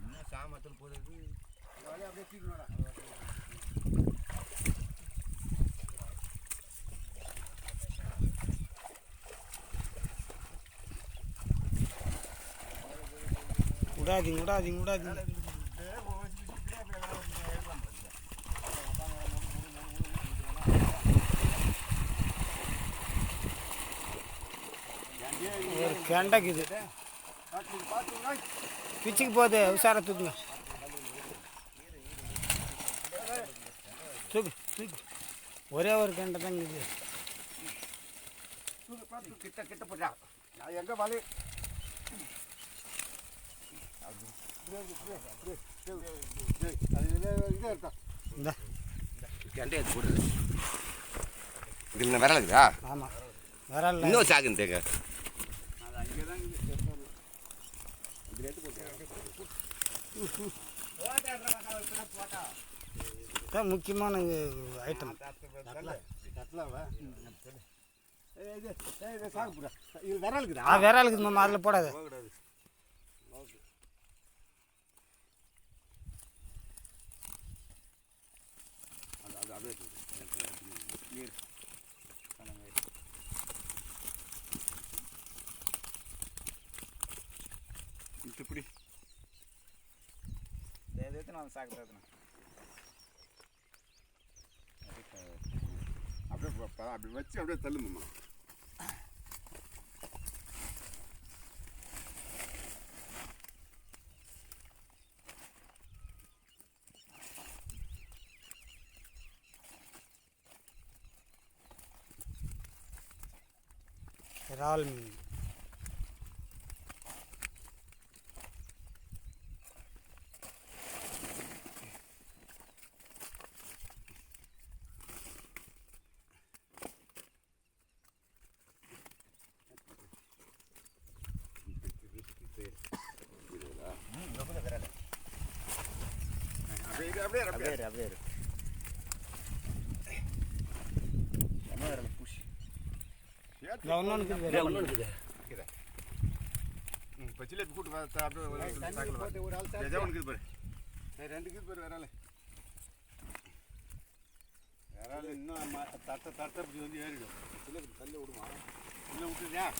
இன்னும் சாமத்தில் போகிறது அப்படியே விடாதீங்க விடாதீங்க விடாதீங்க ஒரு கெண்டைக்குது. பிச்சுக்கு போகுது உஷாரா தூக்குங்க. தூக்கு தூக்கு. ஒரே ஒரு கெண்டை தாங்க இது கிட்ட கிட்ட போட்டா நான் எங்க வலி அது இதே இதே இருக்கா இந்த கண்டே அது போடுது இதில் விரல் இருக்குதா? ஆமாம் வரல இன்னும் சாகுன்னு தேங்க தான் முக்கியமான ஐட்டம் விரல் இருக்குதா? மாமா அதில் போடாத. அது அது அப்படியே நீர் இப்படி ఏదైతే నాకు సాగుతుంది அப்படியே ப- ப- அப்படி வச்சு அப்படியே தள்ளுமாம்மா இறால் மீன் அப்படியே அப்படியே அப்படியே என்ன வரல புஷ் இப்போ ஜிலேபி கூட்டு அப்படியே ஒரு ஆள் இருக்குது பாரு ரெண்டு இருக்குது பாரு வேற ஆள் வேற ஆள் இன்னும் தட்ட தட்ட வந்து ஏறிடும் ஜிலேபி தள்ளி விடுமா இல்லை விட்டுருந்தேன்